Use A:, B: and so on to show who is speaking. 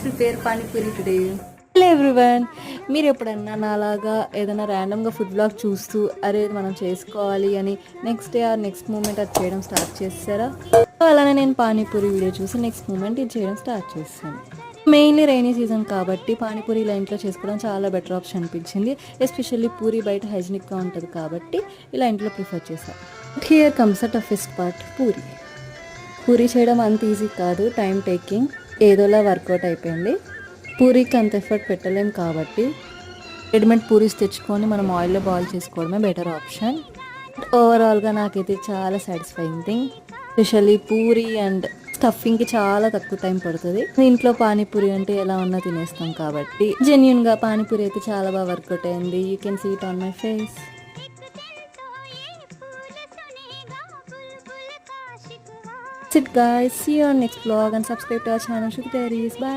A: Prepare panipuri today hello everyone మీరు ఎప్పుడన్నా నాలాగా ఏదైనా ర్యాండమ్గా ఫుడ్ బ్లాగ్ చూస్తూ అరే మనం చేసుకోవాలి అని next day or next moment అది చేయడం స్టార్ట్ చేస్తారా? సో అలానే నేను పానీపూరి వీడియో చూసి నెక్స్ట్ మూమెంట్ ఇది చేయడం స్టార్ట్ చేస్తాను. మెయిన్లీ రైనీ సీజన్ కాబట్టి పానీపూరి ఇలా ఇంట్లో చేసుకోవడం చాలా బెటర్ ఆప్షన్ అనిపించింది. ఎస్పెషల్లీ పూరి బయట హైజీనిక్గా ఉంటుంది కాబట్టి ఇలా ఇంట్లో ప్రిఫర్ చేశాను here comes a toughest part puri. Puri చేయడం అంత ఈజీ కాదు టైం టేకింగ్ ఏదోలా వర్కౌట్ అయిపోయింది. పూరికి అంత ఎఫర్ట్ పెట్టలేం కాబట్టి రెడీమేడ్ పూరీస్ తెచ్చుకొని మనం ఆయిల్లో బాయిల్ చేసుకోవడమే బెటర్ ఆప్షన్. ఓవరాల్గా నాకైతే చాలా satisfying thing specially puri and స్టఫింగ్కి చాలా తక్కువ టైం పడుతుంది. ఇంట్లో పానీపూరి అంటే ఎలా ఉన్నా తినేస్తాం కాబట్టి. జెన్యున్గా పానీపూరి అయితే చాలా బాగా వర్కౌట్ అయింది. You can see it on my face That's it guys. See you on next vlog and subscribe to our channel Shruti Diaries. Bye.